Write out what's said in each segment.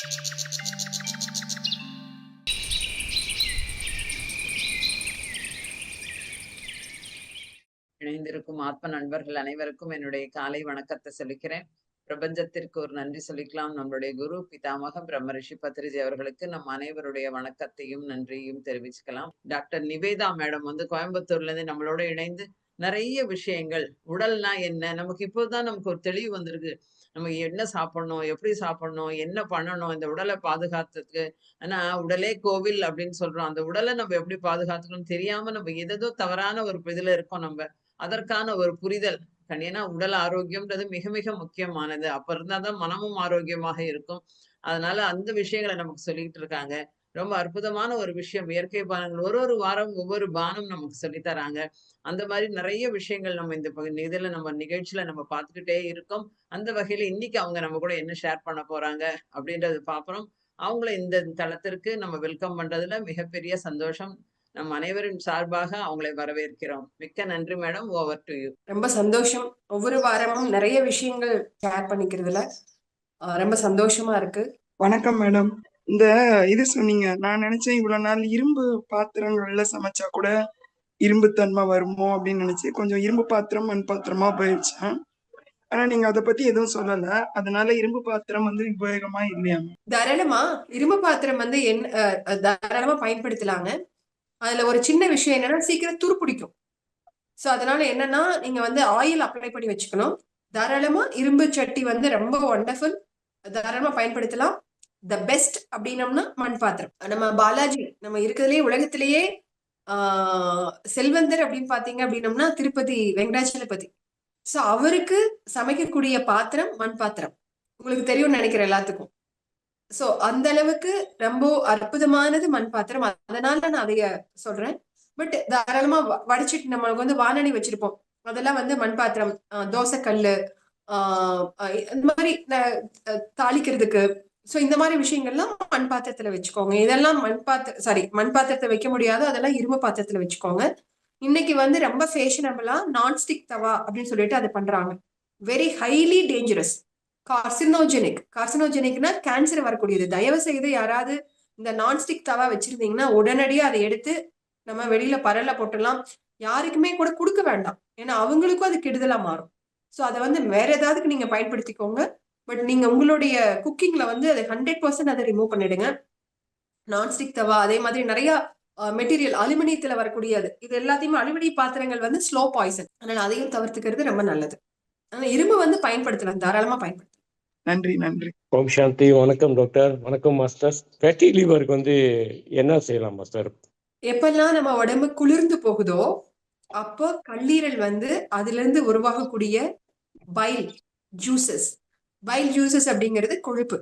இணைந்திருக்கும் ஆத்ம நண்பர்கள் அனைவருக்கும் என்னுடைய காலை வணக்கத்தை சொல்லிக்கிறேன். பிரபஞ்சத்திற்கு ஒரு நன்றி சொல்லிக்கலாம். நம்மளுடைய குரு பிதாமக பிரம்ம ரிஷி பத்ரிஜி அவர்களுக்கு நம் அனைவருடைய வணக்கத்தையும் நன்றியும் தெரிவிச்சுக்கலாம். டாக்டர் நிவேதா மேடம் வந்து கோயம்புத்தூர்ல இருந்து நம்மளோட இணைந்து நிறைய விஷயங்கள். உடல்னா என்ன? நமக்கு இப்போதான் நமக்கு ஒரு தெளிவு வந்திருக்கு. நம்ம என்ன சாப்பிடணும்? எப்படி சாப்பிடணும்? என்ன பண்ணணும்? இந்த உடலை பாதுகாத்துக்கு ஆனா உடலே கோவில் அப்படின்னு சொல்றோம். அந்த உடலை நம்ம எப்படி பாதுகாத்துக்கணும் தெரியாம நம்ம எதோ தவறான ஒரு இதுல இருக்கோம் நம்ம. அதற்கான ஒரு புரிதல். ஏன்னா உடல் ஆரோக்கியம்ன்றது மிக மிக முக்கியமானது. அப்ப இருந்தாதான் மனமும் ஆரோக்கியமாக இருக்கும். அதனால அந்த விஷயங்களை நமக்கு சொல்லிட்டு இருக்காங்க. ரொம்ப அற்புதமான ஒரு விஷயம். இயற்கை பானங்கள் ஒரு ஒரு வாரம் ஒவ்வொரு பானம் நமக்கு சொல்லி தராங்க. அந்த மாதிரி நிறைய விஷயங்கள் நம்ம இந்த இதுல நம்ம நிகழ்ச்சியில நம்ம பார்த்துக்கிட்டே இருக்கோம். அந்த வகையில இன்னைக்கு அவங்க நம்ம கூட என்ன ஷேர் பண்ண போறாங்க அப்படின்றது பாக்குறோம் அவங்கள இந்த தளத்திற்கு நம்ம வெல்கம் பண்றதுல மிகப்பெரிய சந்தோஷம். நம் அனைவரின் சார்பாக அவங்களை வரவேற்கிறோம். மிக்க நன்றி மேடம். ஓவர் டு யூ ரொம்ப சந்தோஷம். ஒவ்வொரு வாரமும் நிறைய விஷயங்கள் ஷேர் பண்ணிக்கிறதுல ஆஹ் ரொம்ப சந்தோஷமா இருக்கு. வணக்கம் மேடம். இந்த இது சொன்னீங்க. நான் நினைச்சேன் இவ்வளவு நாள் இரும்பு பாத்திரங்கள்ல சமைச்சா கூட இரும்பு தன்மை வருமோ அப்படின்னு நினைச்சேன். கொஞ்சம் இரும்பு பாத்திரம் மண் பாத்திரமா போயிடுச்சேன் ஆனா நீங்க அத பத்தி எதுவும் சொல்லல. அதனால இரும்பு பாத்திரம் வந்து உபயோகமா இல்லையா? தாராளமா இரும்பு பாத்திரம் வந்து என்ன தாராளமா பயன்படுத்தலாங்க. அதுல ஒரு சின்ன விஷயம் என்னன்னா சீக்கிரம் துருப்பிடிக்கும் சோ அதனால என்னன்னா நீங்க வந்து ஆயில் அப்ளை பண்ணி வச்சுக்கணும். தாராளமா இரும்பு சட்டி வந்து ரொம்ப ஒண்டர்ஃபுல் தாராளமா பயன்படுத்தலாம். த பெஸ்ட் அப்படின்னம்னா மண் பாத்திரம் நம்ம பாலாஜி நம்ம இருக்கிறதுலயே உலகத்திலேயே ஆஹ் செல்வந்தர் அப்படின்னு பாத்தீங்க அப்படின்னம்னா திருப்பதி வெங்கடாச்சலபதி. சோ அவருக்கு சமைக்கக்கூடிய பாத்திரம் மண் பாத்திரம் உங்களுக்கு தெரியும்னு நினைக்கிறேன் எல்லாத்துக்கும். சோ அந்த அளவுக்கு ரொம்ப அற்புதமானது மண் பாத்திரம் அதனால நான் அதைய சொல்றேன். பட் தாராளமா வ- வடிச்சிட்டு நம்மளுக்கு வந்து வானணி வச்சிருப்போம். அதெல்லாம் வந்து மண் பாத்திரம் தோசைக்கல்லு ஆஹ் இந்த மாதிரி தாளிக்கிறதுக்கு ஸோ இந்த மாதிரி விஷயங்கள்லாம் மண் பாத்திரத்துல வச்சுக்கோங்க. இதெல்லாம் மண் பாத்திர சாரி மண் பாத்திரத்தை வைக்க முடியாது. அதெல்லாம் இரும்பு பாத்திரத்துல வச்சுக்கோங்க. இன்னைக்கு வந்து ரொம்ப ஃபேஷனபிளா நான்ஸ்டிக் தவா அப்படின்னு சொல்லிட்டு அதை பண்றாங்க. வெரி ஹைலி டேஞ்சரஸ் கார்சினோஜெனிக் கார்சினோஜெனிக்னா கேன்சர் வரக்கூடியது. தயவு செய்து யாராவது இந்த நான்ஸ்டிக் தவா வச்சிருந்தீங்கன்னா உடனடியாக அதை எடுத்து நம்ம வெளியில பரல்ல போட்டுடலாம். யாருக்குமே கூட கொடுக்க வேண்டாம். ஏன்னா அவங்களுக்கும் அது கெடுதலா மாறும். ஸோ அதை வந்து வேற ஏதாவதுக்கு நீங்க பயன்படுத்திக்கோங்க. பட் நீங்க உங்களுடைய குக்கிங்ல வந்து அதை ஹண்ட்ரட் பர்சன்ட் அதை ரிமூவ் பண்ணிடுங்க. நான்ஸ்டிக் தவா அதே மாதிரி நிறைய மெட்டீரியல் அலுமினியத்துல வரக்கூடியது இது எல்லாத்தையுமே அலுமினிய பாத்திரங்கள் வந்து ஸ்லோ பாய்சன் அதனால அதையும் தவிர்த்துக்கிறது ரொம்ப நல்லது. ஆனா இரும்பு வந்து பயன்படுத்தலாம் தாராளமா பயன்படுத்தலாம். நன்றி நன்றி. ஓம் சாந்தி வணக்கம் டாக்டர். வணக்கம் மாஸ்டர். ஃபேட்டி லிவருக்கு வந்து என்ன செய்யலாம் மாஸ்டர்? எப்பெல்லாம் நம்ம உடம்பு குளிர்ந்து போகுதோ அப்போ கல்லீரல் வந்து அதுல இருந்து உருவாகக்கூடிய பைல் ஜூசஸ் பைல் ஜூசஸ் அப்படிங்கிறது கொழுப்பு.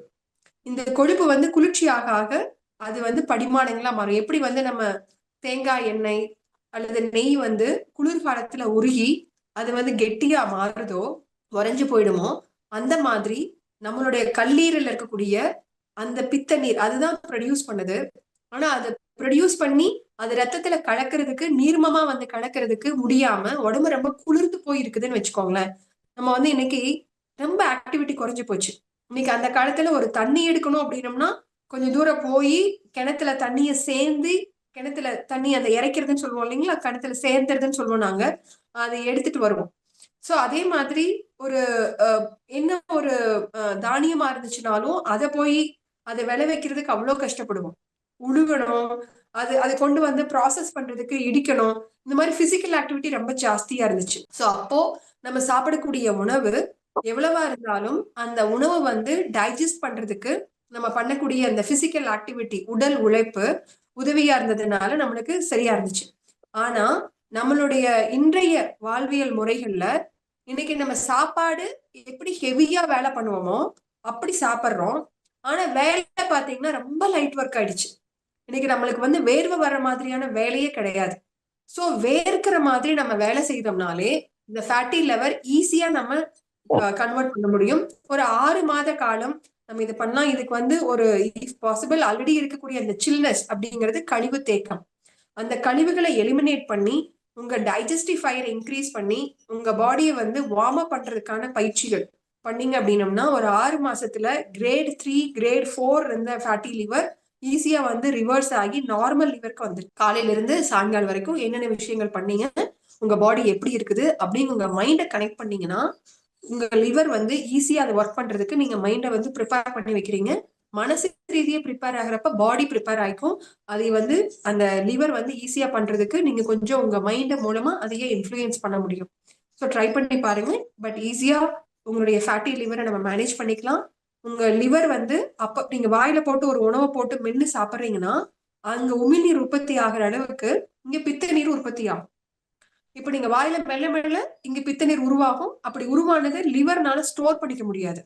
இந்த கொழுப்பு வந்து குளிர்ச்சி ஆக ஆக அது வந்து படிமானங்களா மாறும். எப்படி வந்து நம்ம தேங்காய் எண்ணெய் அல்லது நெய் வந்து குளிர்காலத்துல உருகி அது வந்து கெட்டியா மாறுதோ உறைஞ்சு போயிடுமோ அந்த மாதிரி நம்மளுடைய கல்லீரல் இருக்கக்கூடிய அந்த பித்த நீர் அதுதான் ப்ரொடியூஸ் பண்ணுது. ஆனா அதை ப்ரொடியூஸ் பண்ணி அது ரத்தத்துல கலக்கிறதுக்கு நீர்மமா வந்து கலக்கிறதுக்கு முடியாம உடம்பு ரொம்ப குளிர்ந்து போயிருக்குதுன்னு வச்சுக்கோங்களேன். நம்ம வந்து இன்னைக்கு ரொம்ப ஆக்டிவிட்டி குறைஞ்சு போச்சு. இன்னைக்கு அந்த காலத்துல ஒரு தண்ணி எடுக்கணும் அப்படின்னம்னா கொஞ்சம் தூரம் போய் கிணத்துல தண்ணிய சேர்ந்து கிணத்துல தண்ணி அந்த இறைக்கிறதுன்னு சொல்லுவோம் இல்லைங்களா? கிணத்துல சேர்ந்துறதுன்னு சொல்லுவோம் நாங்க. அதை எடுத்துட்டு வருவோம். சோ அதே மாதிரி ஒரு என்ன ஒரு தானியமா இருந்துச்சுனாலும் அதை போய் அதை விளைவிக்கிறதுக்கு அவ்வளோ கஷ்டப்படுவோம். உழுகணும். அது அதை கொண்டு வந்து ப்ராசஸ் பண்றதுக்கு இடிக்கணும். இந்த மாதிரி பிசிக்கல் ஆக்டிவிட்டி ரொம்ப ஜாஸ்தியா இருந்துச்சு. சோ அப்போ நம்ம சாப்பிடக்கூடிய உணவு எவ்வளவா இருந்தாலும் அந்த உணவை வந்து டைஜஸ்ட் பண்றதுக்கு நம்ம பண்ணக்கூடிய அந்த பிசிக்கல் ஆக்டிவிட்டி உடல் உழைப்பு உதவியா இருந்ததுனால நம்மளுக்கு சரியா இருந்துச்சு. ஆனா நம்மளுடைய இன்றைய வாழ்வியல் முறைகள்ல இன்னைக்கு நம்ம சாப்பாடு எப்படி ஹெவியா வேலை பண்ணுவோமோ அப்படி சாப்பிடுறோம். ஆனா வேலை பாத்தீங்கன்னா ரொம்ப லைட் ஒர்க் ஆயிடுச்சு. இன்னைக்கு நம்மளுக்கு வந்து வேர்வை வர்ற மாதிரியான வேலையே கிடையாது. சோ வேர்க்கிற மாதிரி நம்ம வேலை செய்தோம்னாலே இந்த ஃபேட்டி லெவர் ஈஸியா நம்ம கன்வெர்ட் பண்ண முடியும். ஒரு ஆறு மாத காலம் நம்ம இது பண்ணலாம் இதுக்கு வந்து ஒரு இஃப் பாசிபிள் ஆல்ரெடி இருக்கக்கூடிய அந்த சில்னஸ் அப்படிங்கிறது கழிவு தேக்கம். அந்த கழிவுகளை எலிமினேட் பண்ணி உங்க டைஜஸ்டிவ் ஃபயர் இன்க்ரீஸ் பண்ணி உங்க பாடியை வந்து வார்ம் அப் பண்றதுக்கான பயிற்சிகள் பண்ணீங்க அப்படின்னம்னா ஒரு ஆறு மாசத்துல கிரேட் த்ரீ கிரேட் ஃபோர் இருந்த ஃபேட்டி லிவர் ஈஸியா வந்து ரிவர்ஸ் ஆகி நார்மல் லிவருக்கு வந்து காலையில இருந்து சாயங்காலம் வரைக்கும் என்னென்ன விஷயங்கள் பண்ணீங்க உங்க பாடி எப்படி இருக்குது அப்படின்னு உங்க மைண்டை கனெக்ட் பண்ணீங்கன்னா உங்க லிவர் வந்து ஈஸியா அதை ஒர்க் பண்றதுக்கு நீங்க மைண்டை வந்து ப்ரிப்பேர் பண்ணி வைக்கிறீங்க. மனசு ரீதியா ப்ரிப்பேர் ஆகுறப்ப பாடி ப்ரிப்பேர் ஆயிக்கும். அதை வந்து அந்த லிவர் வந்து ஈஸியா பண்றதுக்கு நீங்க கொஞ்சம் உங்க மைண்ட் மூலமா அதையே இன்ஃப்ளூயன்ஸ் பண்ண முடியும். ஸோ ட்ரை பண்ணி பாருங்க. பட் ஈஸியா உங்களுடைய ஃபேட்டி லிவரை நம்ம மேனேஜ் பண்ணிக்கலாம். உங்க லிவர் வந்து அப்ப நீங்க வாயில போட்டு ஒரு உணவை போட்டு மென்னு சாப்பிட்றீங்கன்னா அங்க உமிழ்நீர் உற்பத்தி ஆகிற அளவுக்கு இங்க பித்த நீர் உற்பத்தி ஆகும். இப்ப நீங்க வாயில மெல்ல மெல்ல இங்க பித்தநீர் உருவாகும். அப்படி உருவானது லிவர்னால ஸ்டோர் பண்ணிக்க முடியாது.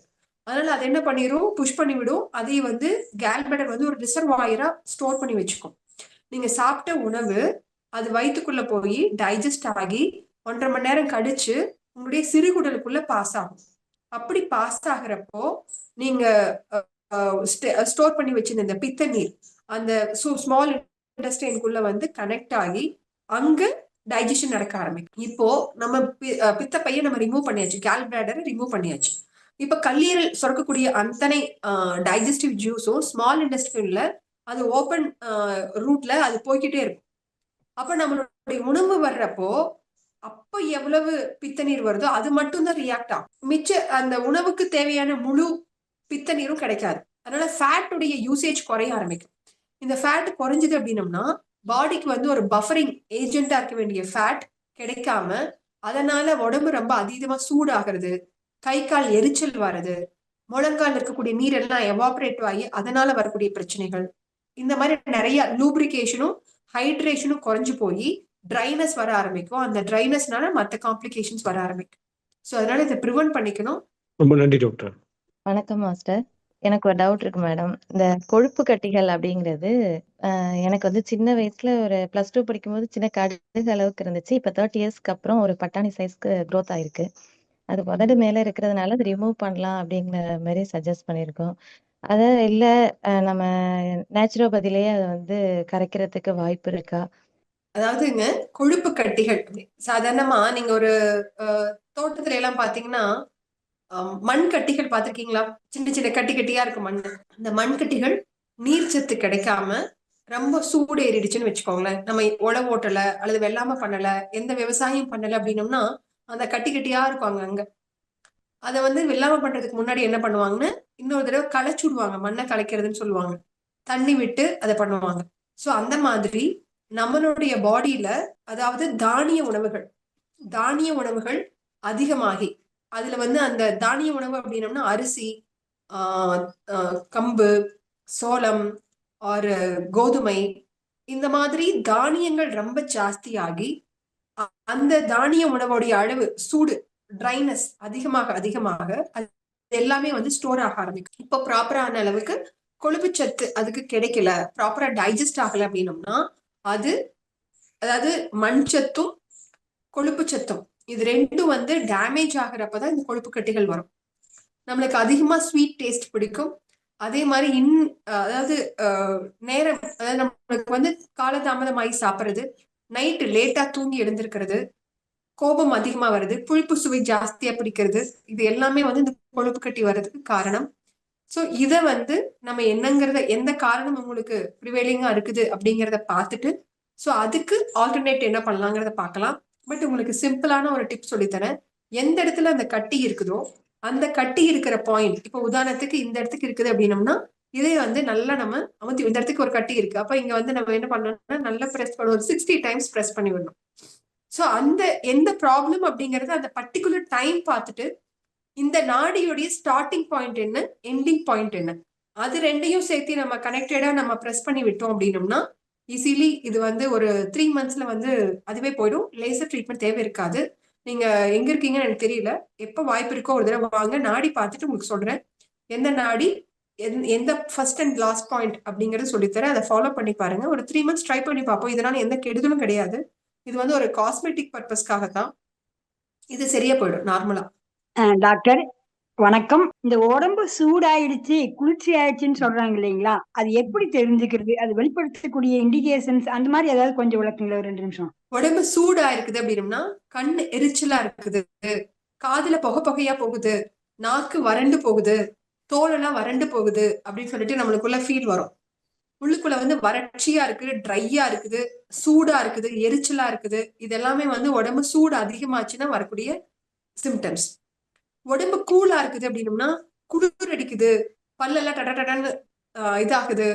அதனால அது என்ன பண்ணிரும்? புஷ் பண்ணி விடும். அதை வந்து கேல்பெடர் வந்து ஒரு ரிசர்வாயரா ஸ்டோர் பண்ணி வச்சுக்கும். நீங்க சாப்பிட்ட உணவு அது வயிற்றுக்குள்ள போய் டைஜஸ்ட் ஆகி ஒன்றரை மணி நேரம் கடிச்சு உங்களுடைய சிறுகுடலுக்குள்ள பாஸ் ஆகும். அப்படி பாஸ் ஆகுறப்போ நீங்க ஸ்டோர் பண்ணி வச்சிருந்த இந்த பித்த நீர் அந்த ஸ்மால் இன்டஸ்டைனுக்குள்ள வந்து கனெக்ட் ஆகி அங்க டைஜஷன் நடக்க ஆரம்பிக்கும். இப்போ நம்ம பித்த பையை நம்ம ரிமூவ் பண்ணியாச்சு. கேல்பிராடரை ரிமூவ் பண்ணியாச்சு. இப்ப கல்லீரல் சுரக்கக்கூடிய அத்தனை டைஜஸ்டிவ் ஜூஸும் ஸ்மால் இண்டஸ்ட்ரியில அது ஓப்பன் ரூட்ல அது போய்க்கிட்டே இருக்கும். அப்ப நம்மளுடைய உணவு வர்றப்போ அப்ப எவ்வளவு பித்த நீர் வருதோ அது மட்டும்தான் ரியாக்ட் ஆகும். மிச்ச அந்த உணவுக்கு தேவையான முழு பித்த நீரும் கிடைக்காது. அதனால ஃபேட்டுடைய யூசேஜ் குறைய ஆரம்பிக்கும். இந்த ஃபேட் குறைஞ்சது அப்படின்னம்னா பாடிக்கு வந்து ஒரு பஃபரிங் ஏஜென்ட்டா இருக்க வேண்டிய ஃபேட் கிடைக்காம அதனால உடம்பு ரொம்ப அதீதமா சூடாகிறது கை கால் எரிச்சல் வர்றது முழங்கால் இருக்கக்கூடிய நீர் எல்லாம் எவாபரேட் ஆகி அதனால வரக்கூடிய பிரச்சனைகள். இந்த மாதிரி நிறைய லூப்ரிகேஷனும் ஹைட்ரேஷனும் குறைஞ்சு போய் ட்ரைனஸ் வர ஆரம்பிக்கும். அந்த ட்ரைனஸ்னால மற்ற காம்ப்ளிகேஷன்ஸ் வர ஆரம்பிக்கும். ஸோ அதனால இதை ப்ரிவென்ட் பண்ணிக்கணும். ரொம்ப நன்றி டாக்டர் வணக்கம் மாஸ்டர் எனக்கு ஒரு டவுட் இருக்கு மேடம் இந்த கொழுப்பு கட்டிகள் அப்படிங்கிறது ஆஹ் எனக்கு வந்து சின்ன வயசுல ஒரு பிளஸ் டூ படிக்கும்போது சின்ன கடுகு அளவுக்கு இருந்துச்சு. இப்போ தேர்ட்டி இயர்ஸ்க்கு அப்புறம் ஒரு பட்டாணி சைஸ்க்கு க்ரோத் ஆயிருக்கு. அது உதடு மேல இருக்கிறதுனால அது ரிமூவ் பண்ணலாம் அப்படிங்கிற மாதிரி சஜஸ்ட் பண்ணியிருக்கோம். அத இல்ல ஆஹ் நம்ம நேச்சுரோபதிலேயே அதை வந்து கரைக்கிறதுக்கு வாய்ப்பு இருக்கா? அதாவதுங்க கொழுப்பு கட்டிகள். சாதாரணமா நீங்க ஒரு தோட்டத்துல எல்லாம் பாத்தீங்கன்னா மண் கட்டிகள் பார்த்திருக்கீங்களா? சின்ன சின்ன கட்டி கட்டியா இருக்கும் மண் அந்த மண் கட்டிகள் நீர்ச்சத்து கிடைக்காம ரொம்ப சூடு ஏறிடுச்சுன்னு வச்சுக்கோங்களேன். நம்ம உழவு ஓட்டல அல்லது வெள்ளாம பண்ணல எந்த விவசாயம் பண்ணல அப்படின்னோம்னா அந்த கட்டி கட்டியா இருக்கும் அங்க அங்க. அதை வந்து வெள்ளாம பண்றதுக்கு முன்னாடி என்ன பண்ணுவாங்கன்னா இன்னொரு தடவை களைச்சு விடுவாங்க மண்ணை கலைக்கிறதுன்னு சொல்லுவாங்க. தண்ணி விட்டு அதை பண்ணுவாங்க. சோ அந்த மாதிரி நம்மளுடைய பாடியில அதாவது தானிய உணவுகள் தானிய உணவுகள் அதிகமாகி அதுல வந்து அந்த தானிய உணவு அப்படின்னம்னா அரிசி கம்பு சோளம் ஆர் கோதுமை. இந்த மாதிரி தானியங்கள் ரொம்ப ஜாஸ்தியாகி அந்த தானிய உணவுடைய அளவு சூடு ட்ரைனஸ் அதிகமாக அதிகமாக அது எல்லாமே வந்து ஸ்டோர் ஆக ஆரம்பிக்கும். இப்போ ப்ராப்பரான அளவுக்கு கொழுப்பு சத்து அதுக்கு கிடைக்கல ப்ராப்பரா டைஜஸ்ட் ஆகல அப்படின்னம்னா அது அதாவது மண்சத்தும் கொழுப்பு சத்தும் இது ரெண்டும் வந்து டேமேஜ் ஆகுறப்பதான் இந்த கொழுப்பு கட்டிகள் வரும். நம்மளுக்கு அதிகமா ஸ்வீட் டேஸ்ட் பிடிக்கும். அதே மாதிரி இன் அதாவது நேரம் அதாவது நம்மளுக்கு வந்து காலதாமதமாகி சாப்பிடுறது நைட்டு லேட்டா தூங்கி எழுந்திருக்கிறது கோபம் அதிகமா வருது புளிப்பு சுவை ஜாஸ்தியா பிடிக்கிறது இது எல்லாமே வந்து இந்த கொழுப்பு கட்டி வர்றதுக்கு காரணம். ஸோ இதை வந்து நம்ம என்னங்கிறத எந்த காரணம் உங்களுக்கு ப்ரிவேலிங்கா இருக்குது அப்படிங்கிறத பார்த்துட்டு ஸோ அதுக்கு ஆல்டர்னேட் என்ன பண்ணலாங்கிறத பார்க்கலாம். பட் உங்களுக்கு சிம்பிளான ஒரு டிப் சொல்லித்தரேன். எந்த இடத்துல அந்த கட்டி இருக்குதோ அந்த கட்டி இருக்கிற பாயிண்ட் இப்போ உதாரணத்துக்கு இந்த இடத்துக்கு இருக்குது அப்படின்னம்னா இதே வந்து நல்லா நம்ம அமுத்தி இந்த இடத்துக்கு ஒரு கட்டி இருக்கு. அப்போ இங்க வந்து நம்ம என்ன பண்ணணும்னா நல்லா ப்ரெஸ் பண்ண ஒரு சிக்ஸ்டி டைம்ஸ் ப்ரெஸ் பண்ணி விடணும். ஸோ அந்த எந்த ப்ராப்ளம் அப்படிங்கறது அந்த பர்டிகுலர் டைம் பார்த்துட்டு இந்த நாடியுடைய ஸ்டார்டிங் பாயிண்ட் என்ன எண்டிங் பாயிண்ட் என்ன அது ரெண்டையும் சேர்த்து நம்ம கனெக்டடா நம்ம ப்ரெஸ் பண்ணி விட்டோம் அப்படின்னம்னா ஈஸிலி இது வந்து ஒரு த்ரீ மந்த்ஸ்ல வந்து அதுவே போயிடும். லேசர் ட்ரீட்மெண்ட் தேவை இருக்காது நீங்க எங்க இருக்கீங்கன்னு எனக்கு தெரியல. எப்ப வாய்ப்பு இருக்கோ ஒரு தடவை வாங்க. நாடி பார்த்துட்டு உங்களுக்கு சொல்றேன். எந்த நாடி எந்த- எந்த ஃபர்ஸ்ட் அண்ட் லாஸ்ட் பாயிண்ட் அப்படிங்கறது சொல்லித்தரேன். அதை ஃபாலோ பண்ணி பாருங்க. ஒரு த்ரீ மந்த்ஸ் ட்ரை பண்ணி பார்ப்போம். இதனால எந்த கெடுதலும் கிடையாது. இது வந்து ஒரு காஸ்மெட்டிக் பர்பஸ்க்காக தான் இது சரியா போயிடும் நார்மலா டாக்டர் வணக்கம். இந்த உடம்பு சூடாயிடுச்சு குளிர்ச்சி ஆயிடுச்சுன்னு சொல்றாங்க இல்லைங்களா? அது எப்படி தெரிஞ்சுக்கிறது? அது வெளிப்படுத்தக்கூடிய இண்டிகேஷன்ஸ் அந்த மாதிரி ஏதாவது கொஞ்சம் விளக்குங்களா ஒரு ரெண்டு நிமிஷம். உடம்பு சூடா இருக்குது அப்படின்னா கண் எரிச்சலா இருக்குது. காதுல புகை புகையா போகுது. நாக்கு வறண்டு போகுது. தோலெல்லாம் வறண்டு போகுது அப்படின்னு சொல்லிட்டு நம்மளுக்குள்ள ஃபீல் வரும். உள்ளுக்குள்ள வந்து வறட்சியா இருக்குது ட்ரையா இருக்குது சூடா இருக்குது எரிச்சலா இருக்குது. இது எல்லாமே வந்து உடம்பு சூடு அதிகமாச்சுன்னா வரக்கூடிய சிம்டம்ஸ் உடம்பு கூலா இருக்குது அப்படின்னம்னா குளிர் அடிக்குது பல்லெல்லாம் டட டடன்னு ஆஹ் இதாகுது.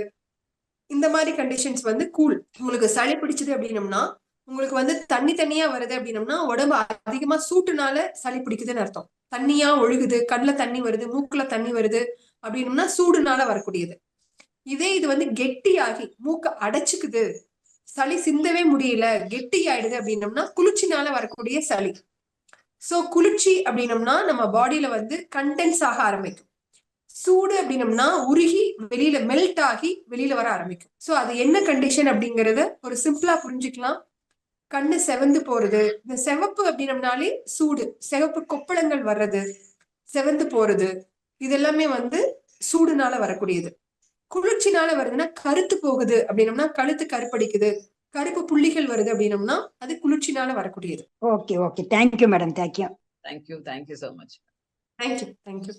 இந்த மாதிரி கண்டிஷன்ஸ் வந்து கூல் உங்களுக்கு சளி பிடிச்சது அப்படின்னம்னா உங்களுக்கு வந்து தண்ணி தண்ணியா வருது அப்படின்னம்னா உடம்பு அதிகமா சூட்டுனால சளி பிடிக்குதுன்னு அர்த்தம். தண்ணியா ஒழுகுது கண்ணுல தண்ணி வருது மூக்குல தண்ணி வருது அப்படின்னம்னா சூடுனால வரக்கூடியது. இதே இது வந்து கெட்டியாகி மூக்க அடைச்சுக்குது. சளி சிந்தவே முடியல கெட்டி ஆயிடுது அப்படின்னம்னா குளிர்ச்சினால வரக்கூடிய சளி. சோ குளிர்ச்சி அப்படின்னம்னா நம்ம பாடியில வந்து கண்டென்ஸ் ஆக ஆரம்பிக்கும். சூடு அப்படின்னம்னா உருகி வெளியில மெல்ட் ஆகி வெளியில வர ஆரம்பிக்கும். சோ அது என்ன கண்டிஷன் அப்படிங்கறத ஒரு சிம்பிளா புரிஞ்சுக்கலாம். கண்ணு செவந்து போறது. இந்த சிவப்பு அப்படின்னம்னாலே சூடு. சிவப்பு கொப்பளங்கள் வர்றது செவந்து போறது. இது எல்லாமே வந்து சூடுனால வரக்கூடியது. குளிர்ச்சினால வருதுன்னா கருத்து போகுது அப்படின்னம்னா கழுத்து கருப்படிக்குது. கருப்பு புள்ளிகள் வருது அப்படின்னம்னா அது குளிர்ச்சினால வரக்கூடியது. Okay okay thank you madam thank you thank you thank you so much thank you thank you